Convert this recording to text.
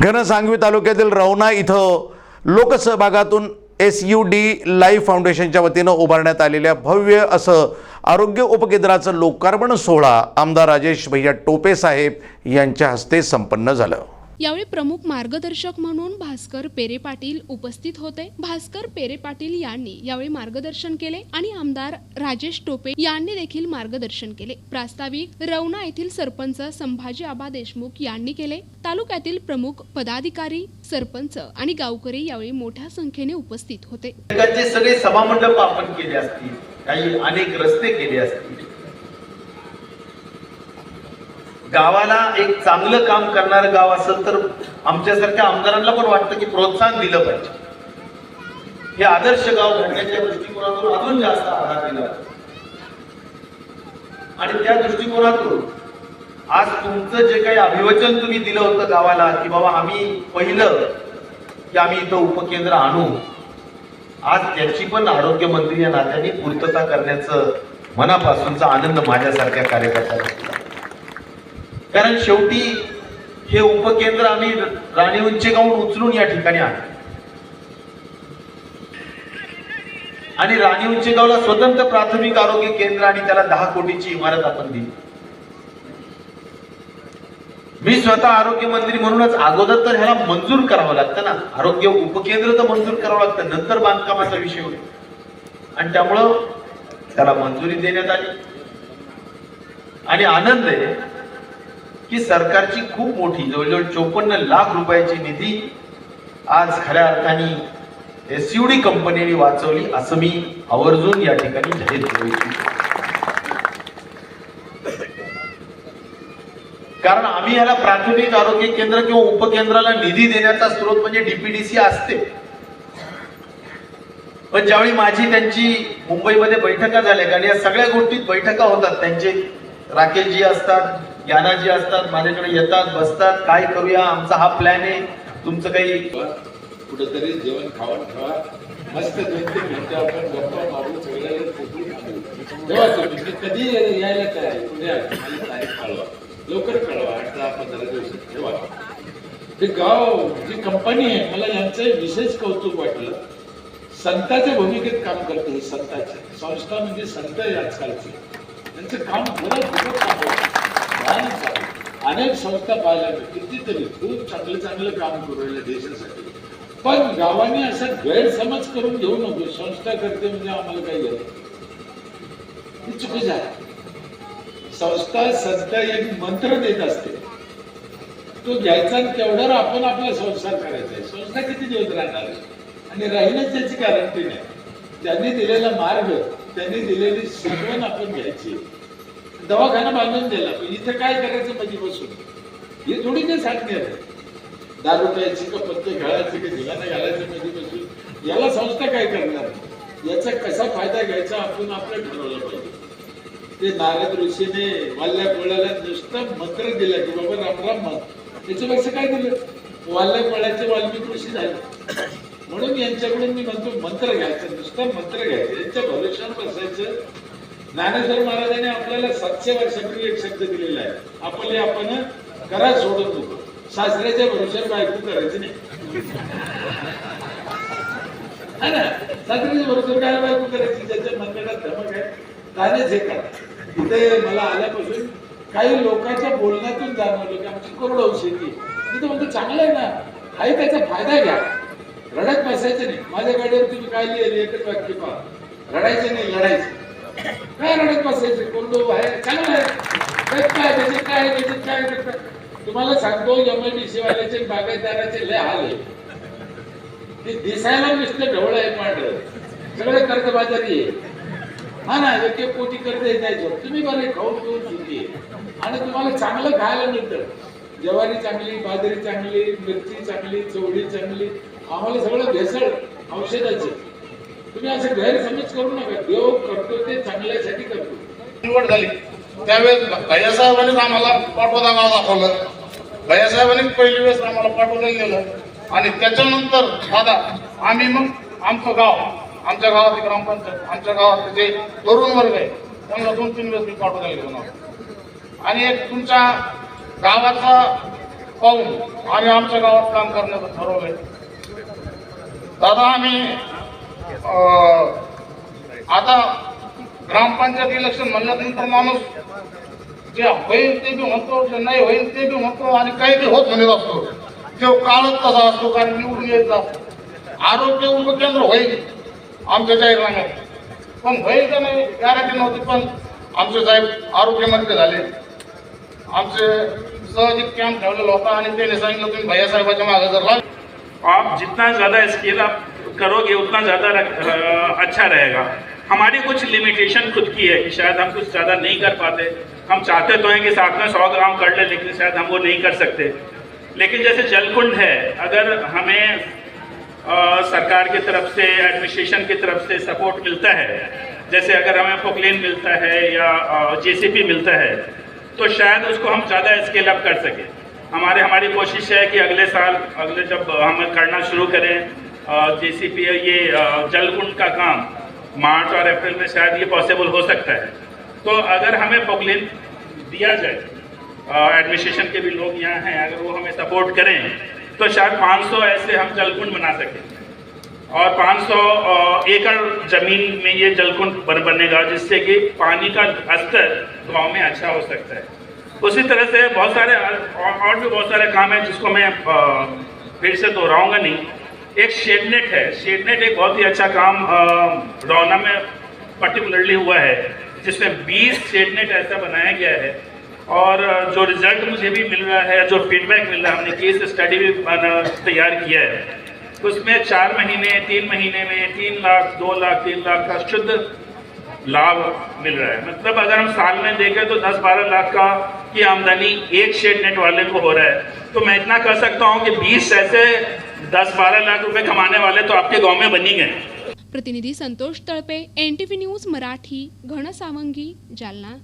घनसांगवी तालुक्यातील रवणा इथं लोकसहभागातून एस यू डी लाईफ फाउंडेशनच्या वतीनं उभारण्यात आलेल्या भव्य असं आरोग्य उपकेंद्राचं लोकार्पण सोहळा आमदार राजेश भैया टोपे साहेब यांच्या हस्ते संपन्न झालं. यावेळी प्रमुख मार्गदर्शक म्हणून भास्कर पेरे पाटील उपस्थित होते. भास्कर पेरे पाटील यांनी यावेळी मार्गदर्शन केले आणि आमदार राजेश टोपे यांनी देखील मार्गदर्शन केले. प्रास्ताविक रवना येथील सरपंच संभाजी आबा देशमुख यांनी केले. तालुक्यातील प्रमुख पदाधिकारी सरपंच आणि गावकरी यावेळी मोठ्या संख्येने उपस्थित होते. सगळे सभामंडप आपण केले असतील काही अनेक रस्ते केले असतील गावाला एक चांगलं काम करणारं गाव असेल तर आमच्यासारख्या आमदारांना पण वाटतं की प्रोत्साहन दिलं पाहिजे. हे आदर्श गाव घडण्याच्या दृष्टिकोनातून अजून जास्त आधार दिला आणि त्या दृष्टिकोनातून आज तुमचं जे काही अभिवचन तुम्ही दिलं होतं गावाला की बाबा आम्ही पहिलं की आम्ही इथं उपकेंद्र आणू आज त्याची पण आरोग्यमंत्री या नात्याने पूर्तता करण्याचं मनापासूनचा आनंद माझ्यासारख्या कार्यकर्त्यांना कारण शेवटी हे उपकेंद्र आम्ही राणी उंचेगावून उचलून या ठिकाणी आलो आणि राणी उंचेगावला स्वतंत्र प्राथमिक आरोग्य केंद्र आणि त्याला दहा कोटीची इमारत आपण दिली. मी स्वतः आरोग्य मंत्री म्हणूनच अगोदर तर ह्याला मंजूर करावं लागतं ना. आरोग्य उपकेंद्र तर मंजूर करावं लागतं नंतर बांधकामाचा विषय होईल. आणि त्यामुळं त्याला मंजुरी देण्यात आली. आणि आनंद आहे की सरकारची खूप मोठी जवळजवळ चोपन्न लाख रुपयाची निधी आज खऱ्या अर्थाने एसयूडी कंपनीने वाचवली असं मी आवर्जून या ठिकाणी जाहीर करू इच्छितो. कारण आम्ही याला प्राथमिक आरोग्य केंद्र किंवा उपकेंद्राला निधी देण्याचा स्रोत म्हणजे डीपीडीसी असते. पण ज्यावेळी माझी त्यांची मुंबईमध्ये बैठका झाल्या कारण या सगळ्या गोष्टीत बैठका होतात. त्यांचे राकेशजी असतात ज्ञानाजी असतात माझ्याकडे येतात बसतात काय करूया आमचा हा प्लॅन आहे. तुमचं काही कुठेतरी जेवण खावण ठेवा. मस्त दोन आपण गप्पा मारून सगळ्याला कधी यायला काय तारीख कळवा. लवकर कळवा आठ दहा पंधरा दिवसात ठेवा. ते गाव जी कंपनी आहे मला यांचं विशेष कौतुक वाटलं. संताच्या भूमिकेत काम करते हे संताचे. संस्था म्हणजे संत आहे आजकालची. त्यांचं काम खरंच खूपच चांगलं अनेक संस्था पाहायला मिळतात. कितीतरी खूप चांगलं चांगलं काम करू राहिले देशासाठी. पण गावाने असा गैरसमज करून घेऊ नको. संस्था करते म्हणजे आम्हाला काही झालं चुकीच आहे संस्था संस्था एक मंत्र देत असते. तो घ्यायचा आणि तेवढ्यावर आपण आपला संस्कार करायचा आहे. संस्था किती दिवस राहणार आणि राहीलच त्याची गॅरंटी नाही. त्यांनी दिलेला मार्ग त्यांनी दिलेली शिकवण आपण घ्यायची दवाखाना बांधून दिला. इथं काय करायचं म्हणजे बसून हे थोडी काही सांगणार दारू प्यायची का पत्ते घालायचे का धिगाणा घालायचं म्हणजे बसून याला संस्था काय करणार? याचा कसा फायदा घ्यायचा आपण आपलं ठरवलं पाहिजे. ते नारद ऋषीने वाल्या कोळ्याला नुसतं मंत्र दिला की बाबा रामराम मत त्याच्यापेक्षा काय दिलं? वाल्या कोळ्याचे वाल्मिक ऋषी झाले. म्हणून यांच्याकडून मी म्हणतो मंत्र घ्यायचं नुसतं मंत्र घ्यायचं. यांच्या भविष्यावर बसायचं. ज्ञानेश्वर महाराजांनी आपल्याला सातशे वर्षापूर्वी एक शब्द दिलेला आहे. आपले आपण करा सोडत होतो. सासऱ्याच्या भरोश्यावर बायको करायची नाही. है ना? सासऱ्याच्या भरोश्यावर काय बायको करायची? ज्याच्या मंदिरात धमक आहे. त्यानेच हे करा. इथे मला आल्यापासून काही लोकांच्या बोलण्यातून जाणवलं की आमची करोडो शेती तिथे म्हणतो चांगलं आहे ना. काही त्याचा फायदा घ्या. रडत बसायचं नाही. माझ्या गाडीवर तुम्ही काय लिहिले एकच वाक्य पहा. रडायचं नाही लढायचं. काय रडत बसायचे कोरडो आहे चांगलं आहे त्यात काय काय काय तुम्हाला सांगतो एमआयडीसी वाल्याचे बागायतदाराचे लय हाल आहे ते दिसायला नुसतं ढवळ आहे पांढरं सगळे कर्जबाजारी आहे. हा ना एक एक कोटी कर्ज द्यायचं तुम्ही बरे खाऊन पिऊन सुखी आणि तुम्हाला चांगलं खायला मिळतं. ज्वारी चांगली बाजरी चांगली मिरची चांगली चवळी चांगली आम्हाला सगळं भेसळ औषधाचे. तुम्ही असं गैरसमज करू नका. देव करतो ते चांगल्यासाठी करतो निवड झाली. त्यावेळेस भैयासाहेबांनीच आम्हाला पाटोदा गाव दाखवलं. भैयासाहेबांनीच पहिली वेळेस आम्हाला पाठवलं गेलं. आणि त्याच्यानंतर दादा आम्ही मग आमचं गाव आमच्या गावात ग्रामपंचायत आमच्या गावात जे तरुण वर्ग आहे त्यांना दोन तीन वेळेस मी पाठवता गेलो आणि एक तुमच्या गावाचा पाहून आम्ही आमच्या गावात काम करण्याचं ठरवलंय. दादा आम्ही आता ग्रामपंचायत इलेक्शन म्हणल्यानंतर माणूस जे होईल ते बी म्हणतो जे नाही होईल ते बी म्हणतो आणि काही बी होत म्हणत असतो. तो काळच तसा असतो कारण निवडून यायचा. आरोग्य उपकेंद्र होईल आमच्या जाहीरनाम्यात. पण होईल का नाही गॅरंटी नव्हती पण आमचे साहेब आरोग्यमंत्री झाले. आमचे सहज कॅम्प ठेवलेला होता आणि त्याने सांगितलं तुम्ही भैया साहेबाच्या मागे जर लागले आप जितना ज़्यादा स्केल आप करोगे उतना ज़्यादा अच्छा रहेगा। हमारी कुछ लिमिटेशन खुद की है कि शायद हम कुछ ज़्यादा नहीं कर पाते। हम चाहते तो हैं कि साथ में सौ ग्राम कर ले लेकिन शायद हम वो नहीं कर सकते। लेकिन जैसे जलकुंड है अगर हमें अ, सरकार की तरफ़ से एडमिनिस्ट्रेशन की तरफ़ से सपोर्ट मिलता है जैसे अगर हमें पोकलेन मिलता है या जेसीपी मिलता है तो शायद उसको हम ज़्यादा स्केल अप कर सकें। हमारे हमारी कोशिश है कि अगले साल अगले जब हम करना शुरू करें जेसीपी ये जलकुंड का काम मार्च और अप्रैल में शायद ये पॉसिबल हो सकता है। तो अगर हमें पोकलेन दिया जाए एडमिनिस्ट्रेशन के भी लोग यहाँ हैं अगर वो हमें सपोर्ट करें तो शायद 500 ऐसे हम जलकुंड बना सकें। और 500 अ, एकड़ ज़मीन में ये जलकुंड बन बनेगा जिससे कि पानी का स्तर गाँव में अच्छा हो सकता है। उसी तरह से बहुत सारे और भी बहुत सारे काम हैं जिसको मैं फिर से दोहराऊँगा नहीं। एक शेडनेट है। शेडनेट एक बहुत ही अच्छा काम रौना में पर्टिकुलरली हुआ है, जिसमें 20 शेडनेट ऐसा बनाया गया है। और जो रिज़ल्ट मुझे भी मिल रहा है, जो फीडबैक मिल रहा है, हमने केस स्टडी भी तैयार किया है। उसमें चार महीने, तीन महीने में तीन लाख, दो लाख, तीन लाख का शुद्ध लाभ मिल रहा है। मतलब अगर हम साल में देखें तो 10-12 लाख का की आमदनी एक शेड नेट वाले को हो रहा है। तो मैं इतना कर सकता हूँ कि 20 ऐसे दस बारह लाख रुपए कमाने वाले तो आपके गांव में बनी गए। प्रतिनिधी संतोष तळपे एन न्यूज मराठी घनसावंगी जालना।